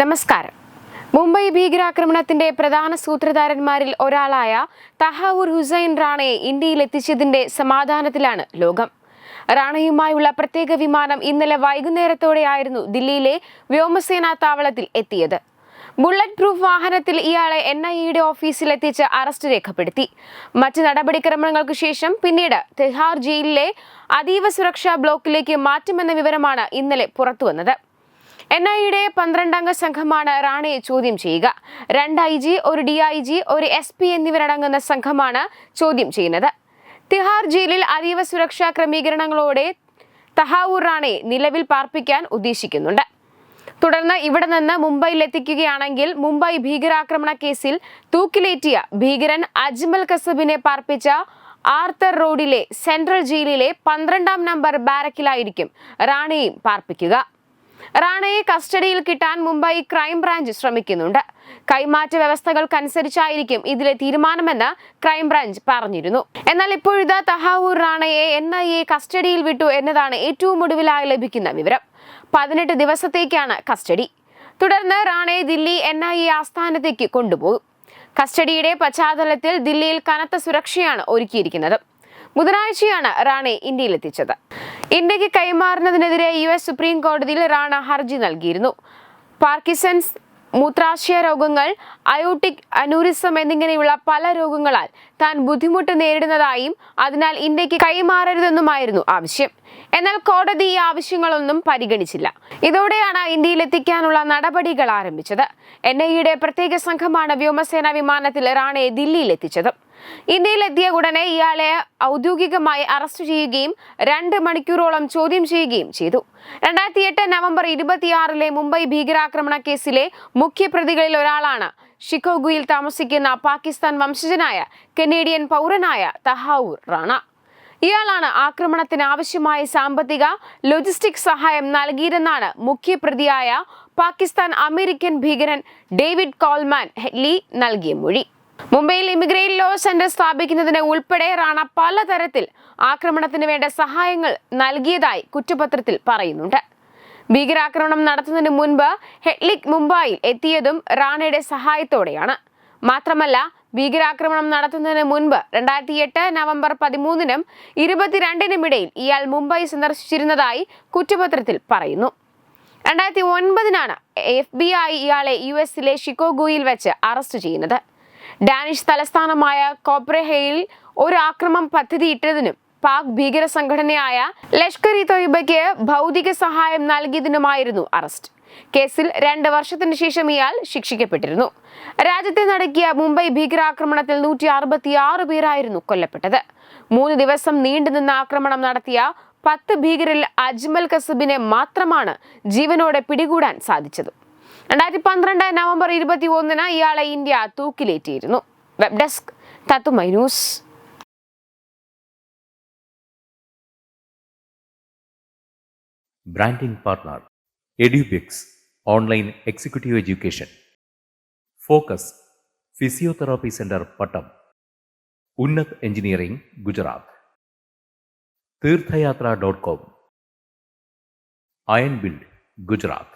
നമസ്കാരം. മുംബൈ ഭീകരാക്രമണത്തിന്റെ പ്രധാന സൂത്രധാരന്മാരിൽ ഒരാളായ തഹാവൂർ ഹുസൈൻ റാണയെ ഇന്ത്യയിൽ എത്തിച്ചതിന്റെ സമാധാനത്തിലാണ് ലോകം. റാണയുമായുള്ള പ്രത്യേക വിമാനം ഇന്നലെ വൈകുന്നേരത്തോടെയായിരുന്നു ദില്ലിയിലെ വ്യോമസേനാ താവളത്തിൽ എത്തിയത്. ബുള്ളറ്റ് പ്രൂഫ് വാഹനത്തിൽ ഇയാളെ എൻ ഐ ഇയുടെ ഓഫീസിൽ എത്തിച്ച് അറസ്റ്റ് രേഖപ്പെടുത്തി. മറ്റ് നടപടിക്രമങ്ങൾക്ക് ശേഷം പിന്നീട് തിഹാർ ജയിലിലെ അതീവ സുരക്ഷാ ബ്ലോക്കിലേക്ക് മാറ്റുമെന്ന വിവരമാണ് ഇന്നലെ പുറത്തുവന്നത്. എൻ ഐ യുടെ പന്ത്രണ്ടംഗ സംഘമാണ് റാണയെ ചോദ്യം ചെയ്യുക. രണ്ട് ഐ ജി ഒരു ഡി ഐ ജി ഒരു എസ് പി എന്നിവരടങ്ങുന്ന സംഘമാണ് ചോദ്യം ചെയ്യുന്നത്. തിഹാർ ജയിലിൽ അതീവ സുരക്ഷാ ക്രമീകരണങ്ങളോടെ തഹാവൂർ റാണയെ നിലവിൽ പാർപ്പിക്കാൻ ഉദ്ദേശിക്കുന്നുണ്ട്. തുടർന്ന് ഇവിടെ നിന്ന് മുംബൈയിലെത്തിക്കുകയാണെങ്കിൽ മുംബൈ ഭീകരാക്രമണ കേസിൽ തൂക്കിലേറ്റിയ ഭീകരൻ അജ്മൽ കസബിനെ പാർപ്പിച്ച ആർത്തർ റോഡിലെ സെൻട്രൽ ജയിലിലെ പന്ത്രണ്ടാം നമ്പർ ബാരക്കിലായിരിക്കും റാണയും പാർപ്പിക്കുക. റാണയെ കസ്റ്റഡിയിൽ കിട്ടാൻ മുംബൈ ക്രൈംബ്രാഞ്ച് ശ്രമിക്കുന്നുണ്ട്. കൈമാറ്റ വ്യവസ്ഥകൾക്കനുസരിച്ചായിരിക്കും ഇതിലെ തീരുമാനമെന്ന് ക്രൈംബ്രാഞ്ച് പറഞ്ഞിരുന്നു. എന്നാൽ ഇപ്പോഴിതാ തഹാവൂർ റാണയെ എൻ ഐ എ കസ്റ്റഡിയിൽ വിട്ടു എന്നതാണ് ഏറ്റവും ഒടുവിലായി ലഭിക്കുന്ന വിവരം. പതിനെട്ട് ദിവസത്തേക്കാണ് കസ്റ്റഡി. തുടർന്ന് റാണയെ ദില്ലി എൻ ഐ എ ആസ്ഥാനത്തേക്ക് കൊണ്ടുപോകും. കസ്റ്റഡിയുടെ പശ്ചാത്തലത്തിൽ ദില്ലിയിൽ കനത്ത സുരക്ഷയാണ് ഒരുക്കിയിരിക്കുന്നത്. ബുധനാഴ്ചയാണ് റാണെ ഇന്ത്യയിലെത്തിച്ചത്. ഇന്ത്യയ്ക്ക് കൈമാറുന്നതിനെതിരെ യു എസ് സുപ്രീം കോടതിയിൽ റാണ ഹർജി നൽകിയിരുന്നു. പാർക്കിസൺസ് മൂത്രാശയ രോഗങ്ങൾ അയോട്ടിക് അനൂറിസം എന്നിങ്ങനെയുള്ള പല രോഗങ്ങളാൽ താൻ ബുദ്ധിമുട്ട് നേരിടുന്നതായും അതിനാൽ ഇന്ത്യയ്ക്ക് കൈമാറരുതെന്നുമായിരുന്നു ആവശ്യം. എന്നാൽ കോടതി ഈ ആവശ്യങ്ങളൊന്നും പരിഗണിച്ചില്ല. ഇതോടെയാണ് ഇന്ത്യയിലെത്തിക്കാനുള്ള നടപടികൾ ആരംഭിച്ചത്. എൻ ഐ പ്രത്യേക സംഘമാണ് വ്യോമസേന വിമാനത്തിൽ റാണയെ ദില്ലിയിൽ എത്തിച്ചത് ഇന്ത്യയിലെത്തിയ ഉടനെ ഇയാളെ ഔദ്യോഗികമായി അറസ്റ്റ് ചെയ്യുകയും രണ്ട് മണിക്കൂറോളം ചോദ്യം ചെയ്യുകയും ചെയ്തു. രണ്ടായിരത്തി എട്ട് നവംബർ ഇരുപത്തിയാറിലെ മുംബൈ ഭീകരാക്രമണ കേസിലെ മുഖ്യപ്രതികളിൽ ഒരാളാണ് ഷിക്കോഗുയിൽ താമസിക്കുന്ന പാകിസ്ഥാൻ വംശജനായ കനേഡിയൻ പൗരനായ തഹാവൂർ റാണ. ഇയാളാണ് ആക്രമണത്തിന് ആവശ്യമായ സാമ്പത്തിക ലോജിസ്റ്റിക് സഹായം നൽകിയിരുന്നാണ് മുഖ്യപ്രതിയായ പാകിസ്ഥാൻ അമേരിക്കൻ ഭീകരൻ ഡേവിഡ് കോൾമാൻ ഹെഡ്ലി നൽകിയ മൊഴി. മുംബൈയിൽ ഇമിഗ്രേറ്റ് ലോ സെന്റർ സ്ഥാപിക്കുന്നതിന് ഉൾപ്പെടെ റാണ പലതരത്തിൽ ആക്രമണത്തിന് വേണ്ട സഹായങ്ങൾ നൽകിയതായി കുറ്റപത്രത്തിൽ പറയുന്നുണ്ട്. ഭീകരാക്രമണം നടത്തുന്നതിന് മുൻപ് ഹെഡ്ലിക് മുംബൈയിൽ എത്തിയതും റാണയുടെ സഹായത്തോടെയാണ്. മാത്രമല്ല ഭീകരാക്രമണം നടത്തുന്നതിന് മുൻപ് രണ്ടായിരത്തി എട്ട് നവംബർ പതിമൂന്നിനും ഇരുപത്തിരണ്ടിനും ഇടയിൽ ഇയാൾ മുംബൈ സന്ദർശിച്ചിരുന്നതായി കുറ്റപത്രത്തിൽ പറയുന്നു. രണ്ടായിരത്തി ഒൻപതിനാണ് എഫ് ബി ഐ ഇയാളെ യു എസിലെ ഷിക്കോഗോയിൽ വെച്ച് അറസ്റ്റ് ചെയ്യുന്നത്. ഡാനിഷ് തലസ്ഥാനമായ കോപ്രഹയിൽ ഒരു ആക്രമം പദ്ധതിയിട്ടതിനും പാക് ഭീകര സംഘടനയായ ലഷ്കർ ഇ തൊയ്ബയ്ക്ക് ഭൗതിക സഹായം നൽകിയതിനുമായിരുന്നു അറസ്റ്റ്. കേസിൽ രണ്ട് വർഷത്തിന് ശേഷം ഇയാൾ ശിക്ഷിക്കപ്പെട്ടിരുന്നു. രാജ്യത്തെ നടക്കിയ മുംബൈ ഭീകരാക്രമണത്തിൽ നൂറ്റി അറുപത്തിയാറ് പേരായിരുന്നു കൊല്ലപ്പെട്ടത്. മൂന്ന് ദിവസം നീണ്ടുനിന്ന ആക്രമണം നടത്തിയ പത്ത് ഭീകരിൽ അജ്മൽ കസബിനെ മാത്രമാണ് ജീവനോടെ പിടികൂടാൻ സാധിച്ചത്. രണ്ടായിരത്തി പന്ത്രണ്ട് നവംബർ ഇരുപത്തി ഒന്നിന് ഇയാളെ ഇന്ത്യ തൂക്കിലേറ്റിയിരുന്നു. Web desk തത്തു news branding partner online executive education focus physiotherapy centre Pattom engineering Gujarat തീർത്ഥയാത്ര dot com iron build Gujarat